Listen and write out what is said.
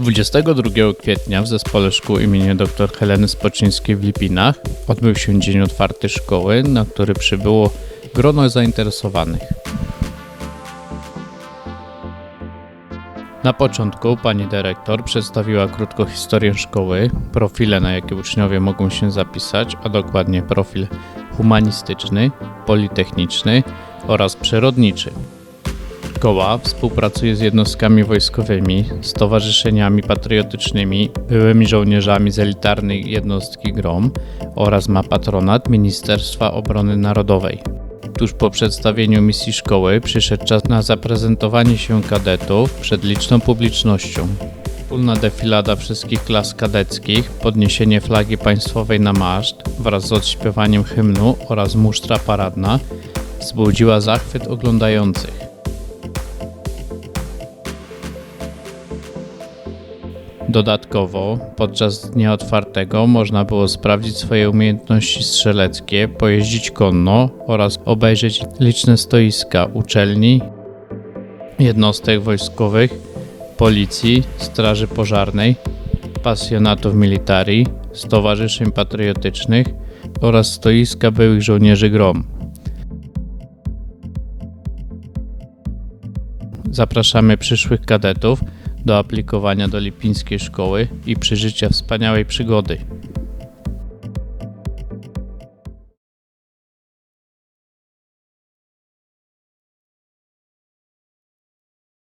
22 kwietnia w zespole szkół imienia dr Heleny Spoczyńskiej w Lipinach odbył się dzień otwarty szkoły, na który przybyło grono zainteresowanych. Na początku pani dyrektor przedstawiła krótko historię szkoły, profile na jakie uczniowie mogą się zapisać, a dokładnie profil humanistyczny, politechniczny oraz przyrodniczy. Szkoła współpracuje z jednostkami wojskowymi, stowarzyszeniami patriotycznymi, byłymi żołnierzami z elitarnej jednostki GROM oraz ma patronat Ministerstwa Obrony Narodowej. Tuż po przedstawieniu misji szkoły przyszedł czas na zaprezentowanie się kadetów przed liczną publicznością. Wspólna defilada wszystkich klas kadeckich, podniesienie flagi państwowej na maszt wraz z odśpiewaniem hymnu oraz musztra paradna wzbudziła zachwyt oglądających. Dodatkowo, podczas dnia otwartego można było sprawdzić swoje umiejętności strzeleckie, pojeździć konno oraz obejrzeć liczne stoiska uczelni, jednostek wojskowych, policji, straży pożarnej, pasjonatów militari, stowarzyszeń patriotycznych oraz stoiska byłych żołnierzy GROM. Zapraszamy przyszłych kadetów do aplikowania do Lipińskiej Szkoły i przeżycia wspaniałej przygody.